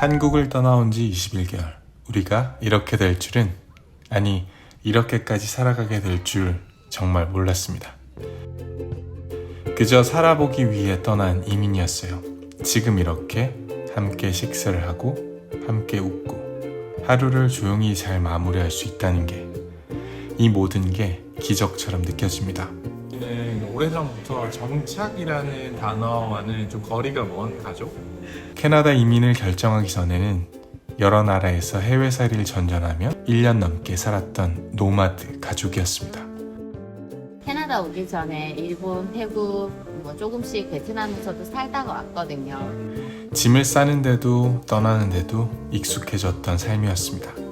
한국을 떠나온 지 21개월. 우리가 이렇게 될 줄은, 아니, 이렇게까지 살아가게 될 줄 정말 몰랐습니다. 그저 살아보기 위해 떠난 이민이었어요. 지금 이렇게 함께 식사를 하고, 함께 웃고, 하루를 조용히 잘 마무리할 수 있다는 게, 이 모든 게 기적처럼 느껴집니다. 는 오래전부터 정착이라는 단어와는 좀 거리가 먼 가족? 캐나다 이민을 결정하기 전에는 여러 나라에서 해외살이를 전전하며 1년 넘게 살았던 노마드 가족이었습니다. 캐나다 오기 전에 일본, 태국, 뭐 조금씩 베트남에서도 살다가 왔거든요. 짐을 싸는데도 떠나는데도 익숙해졌던 삶이었습니다.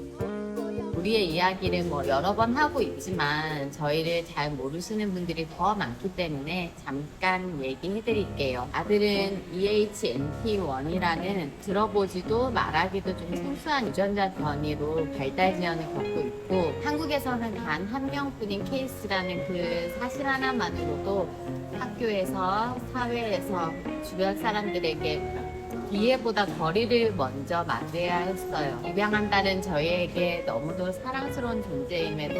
우리의 이야기를 뭐 여러 번 하고 있지만 저희를 잘 모르시는 분들이 더 많기 때문에 잠깐 얘기해 드릴게요. 아들은 E EHNT1이라는 들어보지도 말하기도 좀 생소한 유전자 변이로 발달 지연을 겪고 있고 한국에서는 단 한 명뿐인 케이스라는 그 사실 하나만으로도 학교에서 사회에서 주변 사람들에게 이해보다 거리를 먼저 만들어야 했어요. 입양한다는 저희에게 너무도 사랑스러운 존재임에도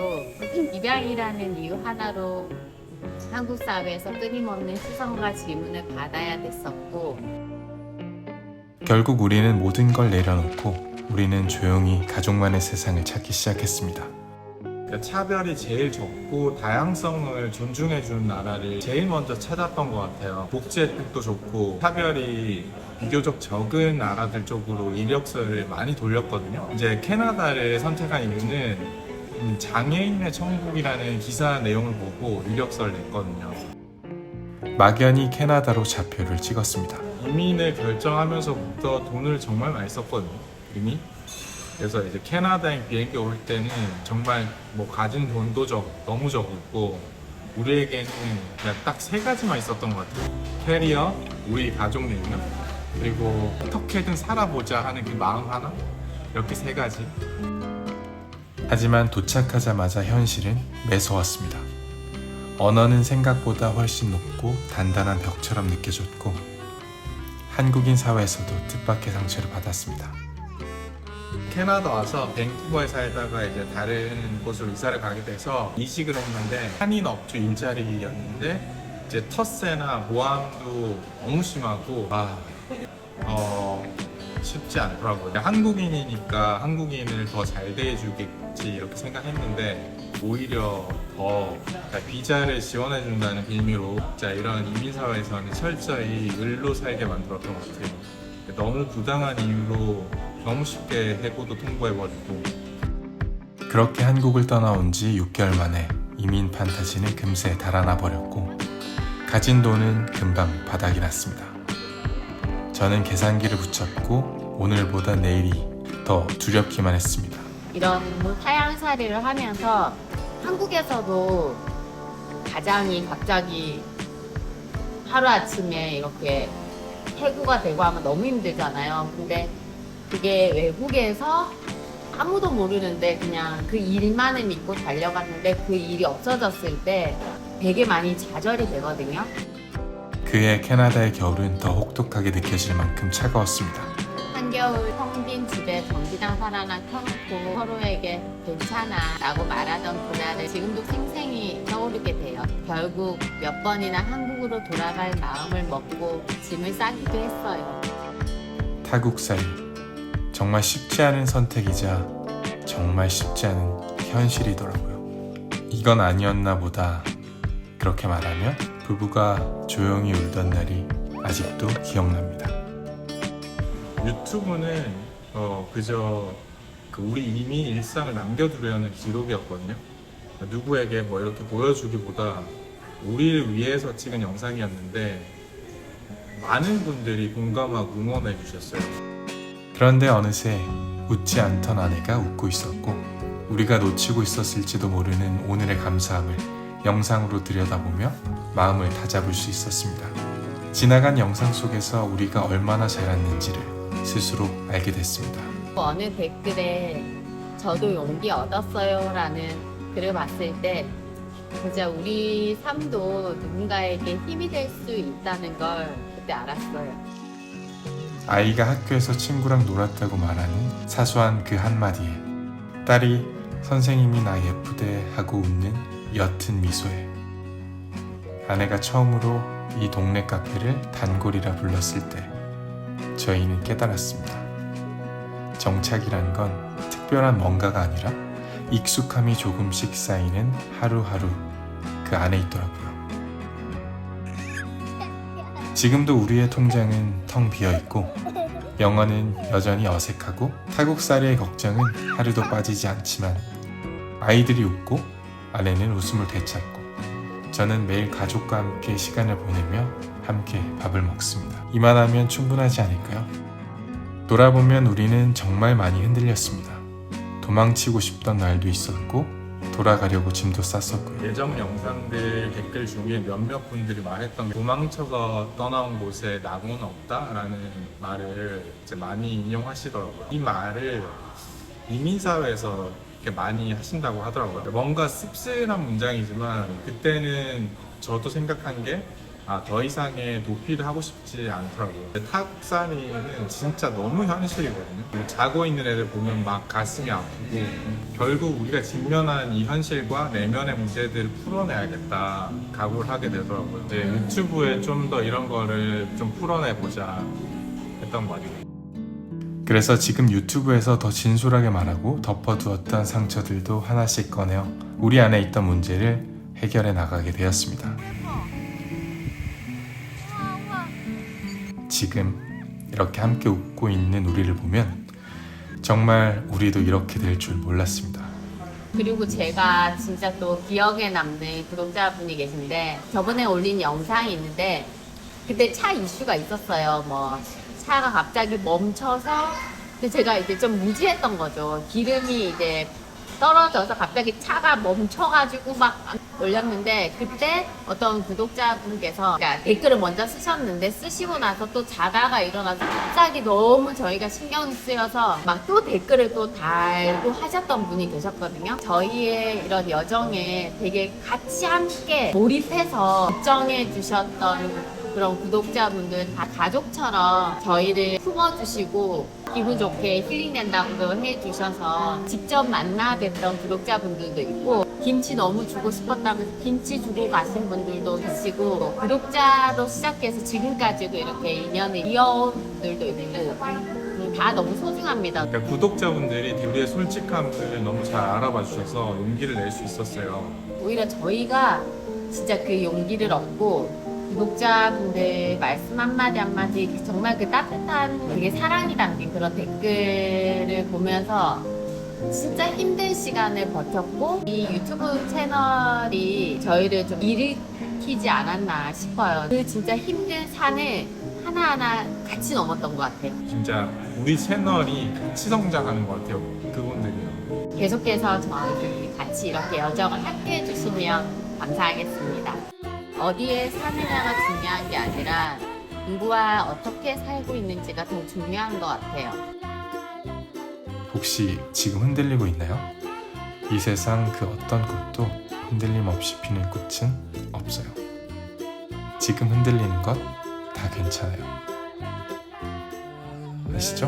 입양이라는 이유 하나로 한국 사회에서 끊임없는 시선과 질문을 받아야 됐었고 결국 우리는 모든 걸 내려놓고 우리는 조용히 가족만의 세상을 찾기 시작했습니다. 그러니까 차별이 제일 적고 다양성을 존중해주는 나라를 제일 먼저 찾았던 것 같아요. 복지 혜택도 좋고 차별이 비교적 적은 나라들 쪽으로 이력서를 많이 돌렸거든요. 이제 캐나다를 선택한 이유는 음, 장애인의 천국이라는 기사 내용을 보고 이력서를 냈거든요. 막연히 캐나다로 좌표를 찍었습니다. 이민을 결정하면서부터 돈을 정말 많이 썼거든요. 이미. 그래서 이제 캐나다에 비행기 올 때는 정말 뭐 가진 돈도 적, 너무 적었고 우리에게는 그냥 딱 세 가지만 있었던 것 같아요. 캐리어, 우리 가족 능력, 그리고 어떻게든 살아보자 하는 그 마음 하나? 이렇게 세 가지. 하지만 도착하자마자 현실은 매서웠습니다. 언어는 생각보다 훨씬 높고 단단한 벽처럼 느껴졌고 한국인 사회에서도 뜻밖의 상처를 받았습니다. 캐나다 와서 밴쿠버에 살다가 이제 다른 곳으로 이사를 가게 돼서 이직을 했는데 한인 업주 일자리였는데 이제 텃세나 모함도 너무 심하고 아, 어, 쉽지 않더라고요. 한국인이니까 한국인을 더 잘 대해주겠지 이렇게 생각했는데 오히려 더 그러니까 비자를 지원해준다는 빌미로 진짜 이런 이민사회에서는 철저히 을로 살게 만들었던 것 같아요. 너무 부당한 이유로 너무 쉽게 해고도 통보해버리고 그렇게 한국을 떠나온 지 6개월 만에 이민 판타지는 금세 달아나 버렸고 가진 돈은 금방 바닥이 났습니다. 저는 계산기를 붙잡고 오늘보다 내일이 더 두렵기만 했습니다. 이런 타양살이를 하면서 한국에서도 가장이 갑자기 하루아침에 이렇게 해고가 되고 하면 너무 힘들잖아요. 근데 그게 외국에서 아무도 모르는데 그냥 그 일만을 믿고 달려갔는데 그 일이 없어졌을 때 되게 많이 좌절이 되거든요. 그해 캐나다의 겨울은 더 혹독하게 느껴질 만큼 차가웠습니다. 한겨울 텅빈 집에 전기장 하나나 켜놓고 서로에게 괜찮아 라고 말하던 그날을 지금도 생생히 떠오르게 돼요. 결국 몇 번이나 한국으로 돌아갈 마음을 먹고 짐을 싸기도 했어요. 타국살이 정말 쉽지 않은 선택이자 정말 쉽지 않은 현실이더라고요. 이건 아니었나 보다 그렇게 말하며 부부가 조용히 울던 날이 아직도 기억납니다. 유튜브는 어, 그저 그 우리 이민 일상을 남겨두려는 기록이었거든요. 누구에게 뭐 이렇게 보여주기보다 우리를 위해서 찍은 영상이었는데 많은 분들이 공감하고 응원해 주셨어요. 그런데 어느새 웃지 않던 아내가 웃고 있었고 우리가 놓치고 있었을지도 모르는 오늘의 감사함을 영상으로 들여다보며 마음을 다잡을 수 있었습니다. 지나간 영상 속에서 우리가 얼마나 자랐는지를 스스로 알게 됐습니다. 어느 댓글에 저도 용기 얻었어요 라는 글을 봤을 때 진짜 우리 삶도 누군가에게 힘이 될 수 있다는 걸 그때 알았어요. 아이가 학교에서 친구랑 놀았다고 말하는 사소한 그 한마디에 딸이 선생님이 나 예쁘대 하고 웃는 옅은 미소에 아내가 처음으로 이 동네 카페를 단골이라 불렀을 때 저희는 깨달았습니다. 정착이란 건 특별한 뭔가가 아니라 익숙함이 조금씩 쌓이는 하루하루 그 안에 있더라고요. 지금도 우리의 통장은 텅 비어 있고 영어는 여전히 어색하고 탈국살이의 걱정은 하루도 빠지지 않지만 아이들이 웃고 아내는 웃음을 되찾고 저는 매일 가족과 함께 시간을 보내며 함께 밥을 먹습니다. 이만하면 충분하지 않을까요? 돌아보면 우리는 정말 많이 흔들렸습니다. 도망치고 싶던 날도 있었고 돌아가려고 짐도 쌌었고요. 예전 영상들 댓글 중에 몇몇 분들이 말했던 게 도망쳐서 떠나온 곳에 낙오는 없다라는 말을 이제 많이 인용하시더라고요. 이 말을 이민사회에서 이렇게 많이 하신다고 하더라고요. 뭔가 씁쓸한 문장이지만 그때는 저도 생각한 게 아, 더 이상의 도피를 하고 싶지 않더라고요. 타국산이는 진짜 너무 현실이거든요. 자고 있는 애들 보면 막 가슴이 아프고 결국 우리가 직면한 이 현실과 내면의 문제들을 풀어내야겠다 각오를 하게 되더라고요. 이제 유튜브에 좀 더 이런 거를 좀 풀어내보자 했던 것 같아요. 그래서 지금 유튜브에서 더 진솔하게 말하고 덮어두었던 상처들도 하나씩 꺼내어 우리 안에 있던 문제를 해결해 나가게 되었습니다. 지금 이렇게 함께 웃고 있는 우리를 보면 정말 우리도 이렇게 될 줄 몰랐습니다. 그리고 제가 진짜 또 기억에 남는 구독자분이 계신데 저번에 올린 영상이 있는데 그때 차 이슈가 있었어요. 뭐 차가 갑자기 멈춰서 근데 제가 이제 좀 무지했던 거죠. 기름이 이제 떨어져서 갑자기 차가 멈춰가지고 막 올렸는데 그때 어떤 구독자분께서 그러니까 댓글을 먼저 쓰셨는데 쓰시고 나서 또 자다가 일어나서 갑자기 너무 저희가 신경 쓰여서 막 또 댓글을 또 달고 하셨던 분이 계셨거든요. 저희의 이런 여정에 되게 같이 함께 몰입해서 걱정해 주셨던 그런 구독자분들 다 가족처럼 저희를 품어주시고 기분 좋게 힐링된다고 해주셔서 직접 만나 뵀던 구독자분들도 있고 김치 너무 주고 싶었다면서 김치 주고 가신 분들도 계시고 구독자로 시작해서 지금까지도 이렇게 인연을 이어온 분들도 있고 음, 다 너무 소중합니다. 그러니까 구독자분들이 우리의 솔직함을 너무 잘 알아봐 주셔서 용기를 낼 수 있었어요. 오히려 저희가 진짜 그 용기를 얻고 구독자분들 말씀 한마디 한마디 정말 그 따뜻한 되게 사랑이 담긴 그런 댓글을 보면서 진짜 힘든 시간을 버텼고 이 유튜브 채널이 저희를 좀 일으키지 않았나 싶어요. 그 진짜 힘든 산을 하나하나 같이 넘었던 것 같아요. 진짜 우리 채널이 같이 성장하는 것 같아요. 그분들이요. 계속해서 저희 같이 이렇게 여정을 함께 해주시면 감사하겠습니다. 어디에 사느냐가 중요한 게 아니라 누구와 어떻게 살고 있는지가 더 중요한 것 같아요. 혹시 지금 흔들리고 있나요? 이 세상 그 어떤 꽃도 흔들림 없이 피는 꽃은 없어요. 지금 흔들리는 것 다 괜찮아요. 아시죠?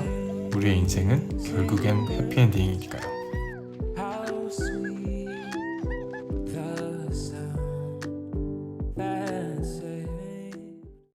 우리의 인생은 결국엔 해피엔딩이니까요.